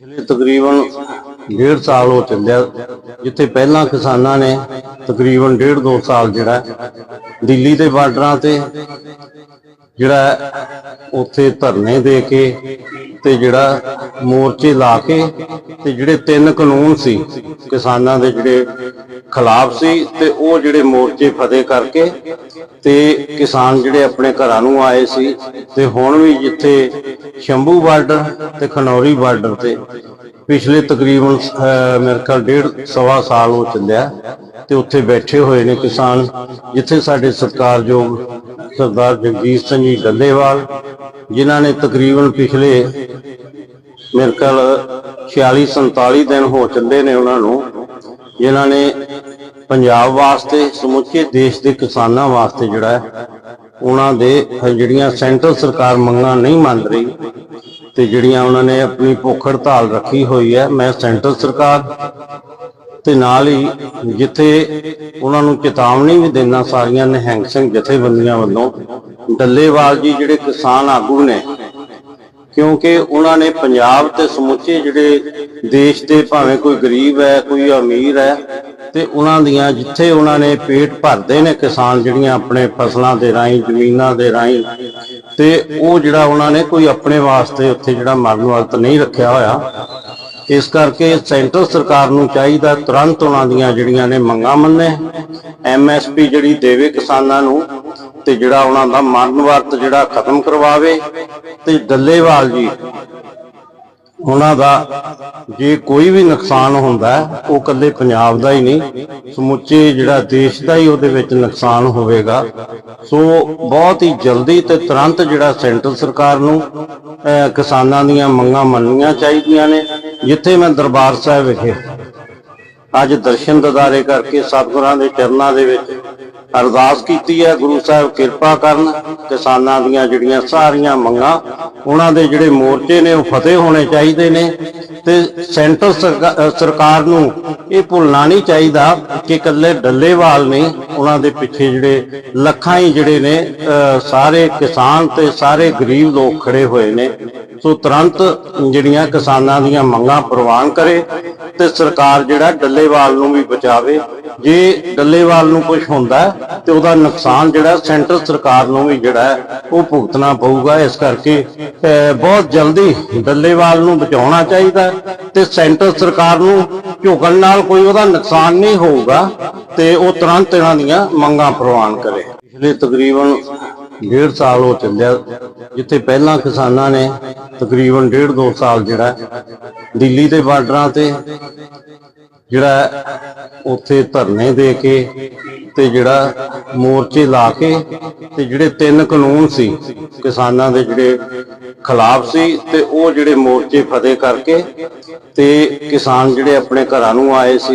ਪਿਛਲੇ ਤਕਰੀਬਨ ਡੇਢ ਸਾਲ ਹੋ ਚੱਲਿਆ, ਜਿੱਥੇ ਪਹਿਲਾਂ ਕਿਸਾਨਾਂ ਨੇ ਤਕਰੀਬਨ ਡੇਢ ਦੋ ਸਾਲ ਜਿਹੜਾ ਦਿੱਲੀ ਦੇ ਬਾਰਡਰਾਂ ਤੇ ਜਿਹੜਾ ਉੱਥੇ ਧਰਨੇ ਦੇ ਕੇ ਤੇ ਜਿਹੜਾ ਮੋਰਚੇ ਲਾ ਕੇ ਤੇ ਜਿਹੜੇ ਤਿੰਨ ਕਾਨੂੰਨ ਸੀ, ਕਿਸਾਨਾਂ ਦੇ ਜਿਹੜੇ ਖਿਲਾਫ ਸੀ ਤੇ ਉਹ ਜਿਹੜੇ ਮੋਰਚੇ ਫਤਿਹ ਕਰਕੇ ਤੇ ਕਿਸਾਨ ਜਿਹੜੇ ਆਪਣੇ ਘਰਾਂ ਨੂੰ ਆਏ ਸੀ ਤੇ ਹੁਣ ਵੀ ਜਿੱਥੇ ਸ਼ੰਭੂ ਬਾਰਡਰ ਤੇ ਖਨੌਰੀ ਬਾਰਡਰ ਤੇ ਪਿਛਲੇ ਤਕਰੀਬਨ ਮੇਰੇ ਖਿਆਲ ਡੇਢ ਸਵਾ ਸਾਲ ਹੋ ਚੱਲਿਆ ਤੇ ਉੱਥੇ ਬੈਠੇ ਹੋਏ ਨੇ ਕਿਸਾਨ ਜਿੱਥੇ ਸਾਡੇ ਸਤਿਕਾਰਯੋਗ ਸਰਦਾਰ ਜਗਜੀਤ ਸਿੰਘ ਜੀ ਡੱਲੇਵਾਲ ਜਿਨ੍ਹਾਂ ਨੇ ਤਕਰੀਬਨ ਪਿਛਲੇ ਮੇਰੇ ਖਿਆਲ 46 47 ਦਿਨ ਹੋ ਚੱਲੇ ਨੇ ਉਹਨਾਂ ਨੂੰ ਜਿਨ੍ਹਾਂ ਨੇ ਪੰਜਾਬ ਵਾਸਤੇ ਸਮੁੱਚੇ ਦੇਸ਼ ਦੇ ਕਿਸਾਨਾਂ ਵਾਸਤੇ ਜਿਹੜਾ ਹੈ, ਉਹਨਾਂ ਦੇ ਜਿਹੜੀਆਂ ਸੈਂਟਰ ਸਰਕਾਰ ਮੰਗਾਂ ਨਹੀਂ ਮੰਨ ਰਹੀ ਤੇ ਜਿਹੜੀਆਂ ਉਹਨਾਂ ਨੇ ਆਪਣੀ ਭੁੱਖ ਹੜਤਾਲ ਰੱਖੀ ਹੋਈ ਹੈ, ਮੈਂ ਸੈਂਟਰ ਸਰਕਾਰ ਤੇ ਨਾਲ ਹੀ ਜਿੱਥੇ ਉਹਨਾਂ ਨੂੰ ਚੇਤਾਵਨੀ ਵੀ ਦੇਣਾ, ਸਾਰੀਆਂ ਨਿਹੰਗ ਸਿੰਘ ਜਥੇਬੰਦੀਆਂ ਵੱਲੋਂ ਡੱਲੇਵਾਲ ਜੀ ਜਿਹੜੇ ਕਿਸਾਨ ਆਗੂ ਨੇ ਕਿਉਂਕਿ ਉਹਨਾਂ ਨੇ ਪੰਜਾਬ ਤੇ ਸਮੁੱਚੇ ਜਿਹੜੇ ਦੇਸ਼ ਦੇ ਭਾਵੇਂ ਕੋਈ ਗਰੀਬ ਹੈ, ਕੋਈ ਅਮੀਰ ਹੈ, ਤੇ ਉਹਨਾਂ ਦੀਆਂ ਜਿੱਥੇ ਉਹਨਾਂ ਨੇ ਪੇਟ ਭਰਦੇ ਨੇ ਕਿਸਾਨ ਜਿਹੜੀਆਂ ਆਪਣੇ ਫਸਲਾਂ ਦੇ ਰਾਹੀਂ, ਜ਼ਮੀਨਾਂ ਦੇ ਰਾਹੀਂ, ਤੇ ਉਹ ਜਿਹੜਾ ਉਹਨਾਂ ਨੇ ਕੋਈ ਆਪਣੇ ਵਾਸਤੇ ਉੱਥੇ ਜਿਹੜਾ ਮਰਨ ਵਕਤ ਨਹੀਂ ਰੱਖਿਆ ਹੋਇਆ, ਇਸ ਕਰਕੇ ਸੈਂਟਰ ਸਰਕਾਰ ਨੂੰ ਚਾਹੀਦਾ ਤੁਰੰਤ ਉਹਨਾਂ ਦੀਆਂ ਜਿਹੜੀਆਂ ਨੇ ਮੰਗਾਂ ਮੰਨੇ। ਐਮਐਸਪੀ ਜਿਹੜੀ ਦੇਵੇ ਕਿਸਾਨਾਂ ਨੂੰ ਤੇ ਜਿਹੜਾ ਉਹਨਾਂ ਦਾ ਮਰਨ ਵਰਤ ਜਿਹੜਾ ਖਤਮ ਕਰਵਾਵੇ ਤੇ ਡੱਲੇਵਾਲ ਜੀ, ਉਹਨਾਂ ਦਾ ਜੇ ਕੋਈ ਵੀ ਨੁਕਸਾਨ ਹੁੰਦਾ ਉਹ ਇਕੱਲੇ ਪੰਜਾਬ ਦਾ ਹੀ ਨਹੀਂ, ਸਮੁੱਚੇ ਜਿਹੜਾ ਦੇਸ਼ ਦਾ ਹੀ ਉਹਦੇ ਵਿੱਚ ਨੁਕਸਾਨ ਹੋਵੇਗਾ। ਸੋ ਬਹੁਤ ਹੀ ਜਲਦੀ ਤੇ ਤੁਰੰਤ ਜਿਹੜਾ ਸੈਂਟਰ ਸਰਕਾਰ ਨੂੰ ਕਿਸਾਨਾਂ ਦੀਆਂ ਮੰਗਾਂ ਮੰਨਣੀਆਂ ਚਾਹੀਦੀਆਂ ਨੇ, ਜਿੱਥੇ ਮੈਂ ਦਰਬਾਰ ਸਾਹਿਬ ਵਿਖੇ ਅੱਜ ਦਰਸ਼ਨ ਦਿਦਾਰੇ ਕਰਕੇ ਸਤਿਗੁਰਾਂ ਦੇ ਚਰਨਾਂ ਦੇ ਵਿੱਚ ਅਰਦਾਸ ਕੀਤੀ ਹੈ, ਗੁਰੂ ਸਾਹਿਬ ਕਿਰਪਾ ਕਰਨ, ਕਿਸਾਨਾਂ ਦੀਆਂ ਜਿਹੜੀਆਂ ਸਾਰੀਆਂ ਮੰਗਾਂ, ਉਹਨਾਂ ਦੇ ਜਿਹੜੇ ਮੋਰਚੇ ਨੇ, ਉਹ ਫਤਿਹ ਹੋਣੇ ਚਾਹੀਦੇ ਨੇ ਤੇ ਸੈਂਟਰ ਸਰਕਾਰ ਨੂੰ ਇਹ ਭੁੱਲਣਾ ਨਹੀਂ ਚਾਹੀਦਾ ਕਿ ਇਕੱਲੇ ਡੱਲੇਵਾਲ ਨੇ ਉਹਨਾਂ ਦੇ ਪਿੱਛੇ ਜਿਹੜੇ ਲੱਖਾਂ ਹੀ ਜਿਹੜੇ ਨੇ ਅਹ ਸਾਰੇ ਕਿਸਾਨ ਤੇ ਸਾਰੇ ਗਰੀਬ ਲੋਕ ਖੜੇ ਹੋਏ ਨੇ। ਸੋ ਤੁਰੰਤ ਜਿਹੜੀਆਂ ਕਿਸਾਨਾਂ ਦੀਆਂ ਮੰਗਾਂ ਪ੍ਰਵਾਨ ਕਰੇ ਤੇ ਸਰਕਾਰ ਜਿਹੜਾ ਡੱਲੇਵਾਲ ਨੂੰ ਵੀ ਬਚਾਵੇ। ਜੇ ਡੱਲੇਵਾਲ ਨੂੰ ਕੁਝ ਹੁੰਦਾ ਤੇ ਉਹਦਾ ਨੁਕਸਾਨ ਜਿਹੜਾ ਸੈਂਟਰ ਸਰਕਾਰ ਨੂੰ ਵੀ ਜਿਹੜਾ ਉਹ ਭੁਗਤਣਾ ਪਊਗਾ। ਇਸ ਕਰਕੇ ਬਹੁਤ ਜਲਦੀ ਡੱਲੇਵਾਲ ਨੂੰ ਬਚਾਉਣਾ ਚਾਹੀਦਾ ਤੇ ਸੈਂਟਰ ਸਰਕਾਰ ਨੂੰ ਝੁਕਣ ਨਾਲ ਕੋਈ ਉਹਦਾ ਨੁਕਸਾਨ ਨਹੀਂ ਹੋਊਗਾ ਤੇ ਉਹ ਤੁਰੰਤ ਇਹਨਾਂ ਦੀਆਂ ਮੰਗਾਂ ਪ੍ਰਵਾਨ ਕਰੇ। ਪਿਛਲੇ ਤਕਰੀਬਨ ਡੇਢ ਸਾਲ ਹੋ ਚੱਲਿਆ, ਜਿੱਥੇ ਪਹਿਲਾਂ ਕਿਸਾਨਾਂ ਨੇ ਤਕਰੀਬਨ ਡੇਢ ਦੋ ਸਾਲ ਜਿਹੜਾ ਦਿੱਲੀ ਦੇ ਬਾਰਡਰਾਂ ਤੇ ਜਿਹੜਾ ਉੱਥੇ ਧਰਨੇ ਦੇ ਕੇ ਤੇ ਜਿਹੜਾ ਮੋਰਚੇ ਲਾ ਕੇ ਤੇ ਜਿਹੜੇ ਤਿੰਨ ਕਾਨੂੰਨ ਸੀ, ਕਿਸਾਨਾਂ ਦੇ ਜਿਹੜੇ ਖਿਲਾਫ ਸੀ ਤੇ ਉਹ ਜਿਹੜੇ ਮੋਰਚੇ ਫਤਿਹ ਕਰਕੇ ਤੇ ਕਿਸਾਨ ਜਿਹੜੇ ਆਪਣੇ ਘਰਾਂ ਨੂੰ ਆਏ ਸੀ।